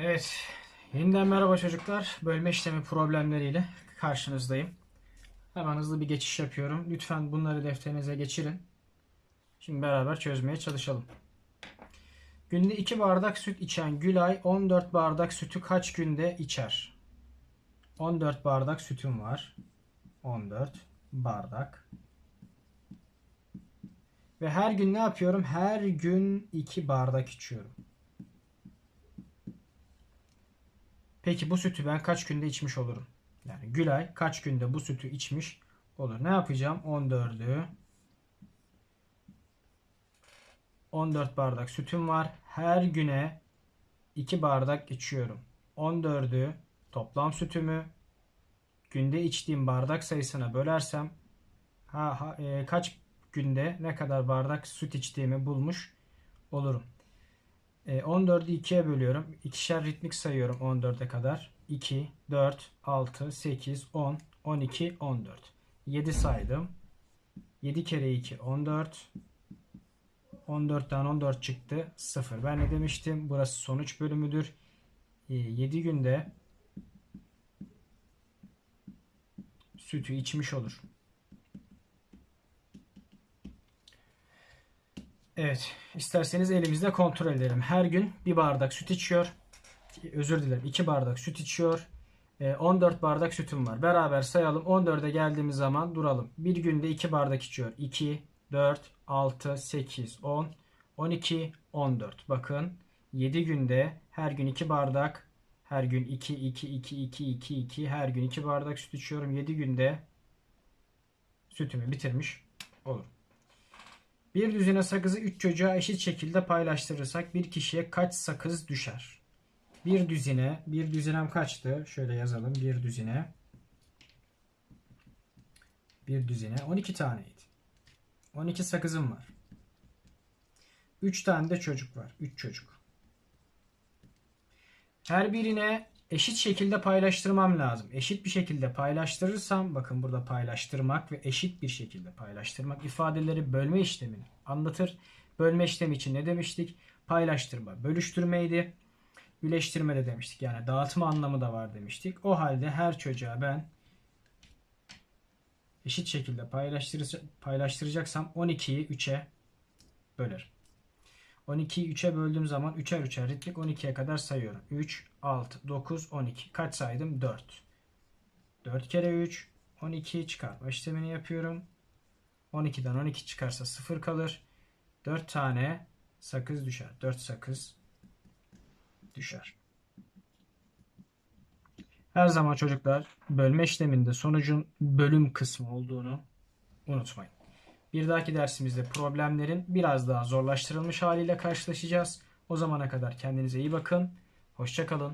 Evet, yeniden merhaba çocuklar. Bölme işlemi problemleriyle karşınızdayım. Hemen hızlı bir geçiş yapıyorum. Lütfen bunları defterinize geçirin. Şimdi beraber çözmeye çalışalım. Günde 2 bardak süt içen Gülay 14 bardak sütü kaç günde içer? 14 bardak sütüm var. 14 bardak. Ve her gün ne yapıyorum? Her gün 2 bardak içiyorum. Peki bu sütü ben kaç günde içmiş olurum? Yani Gülay kaç günde bu sütü içmiş olur? Ne yapacağım? 14'ü 14 bardak sütüm var. Her güne 2 bardak içiyorum. 14'ü toplam sütümü günde içtiğim bardak sayısına bölersem ha, ha, e, kaç günde ne kadar bardak süt içtiğimi bulmuş olurum. E, 14'ü 2'ye bölüyorum. İkişer ritmik sayıyorum 14'e kadar. 2, 4, 6, 8, 10, 12, 14. 7 saydım. 7 kere 2, 14. 14'ten 14 çıktı. 0. Ben ne demiştim? Burası sonuç bölümüdür. E, 7 günde sütü içmiş olur. Evet, isterseniz elimizde kontrol edelim. Her gün bir bardak süt içiyor. Özür dilerim, iki bardak süt içiyor. Ee, 14 bardak sütüm var. Beraber sayalım. 14'e geldiğimiz zaman duralım. Bir günde 2 bardak içiyor. 2, 4, 6, 8, 10, 12, 14. Bakın 7 günde her gün 2 bardak, her gün 2, 2, 2, 2, 2, 2, her gün 2 bardak süt içiyorum. 7 günde sütümü bitirmiş olurum. Bir düzine sakızı 3 çocuğa eşit şekilde paylaştırırsak bir kişiye kaç sakız düşer? Bir düzine, bir düzinem kaçtı? Şöyle yazalım. Bir düzine. Bir düzine 12 taneydi. 12 sakızım var. 3 tane de çocuk var. 3 çocuk. Her birine eşit şekilde paylaştırmam lazım. Eşit bir şekilde paylaştırırsam bakın burada paylaştırmak ve eşit bir şekilde paylaştırmak ifadeleri bölme işlemini anlatır. Bölme işlemi için ne demiştik? Paylaştırma, bölüştürmeydi. Birleştirme de demiştik. Yani dağıtma anlamı da var demiştik. O halde her çocuğa ben eşit şekilde paylaştır paylaştıracaksam 12'yi 3'e bölerim. 12'yi 3'e böldüğüm zaman 3'er 3'er ritmik 12'ye kadar sayıyorum. 3, 6, 9, 12. Kaç saydım? 4. 4 kere 3, 12 çıkartma işlemini yapıyorum. 12'den 12 çıkarsa 0 kalır. 4 tane sakız düşer. 4 sakız düşer. Her zaman çocuklar bölme işleminde sonucun bölüm kısmı olduğunu unutmayın. Bir dahaki dersimizde problemlerin biraz daha zorlaştırılmış haliyle karşılaşacağız. O zamana kadar kendinize iyi bakın. Hoşçakalın.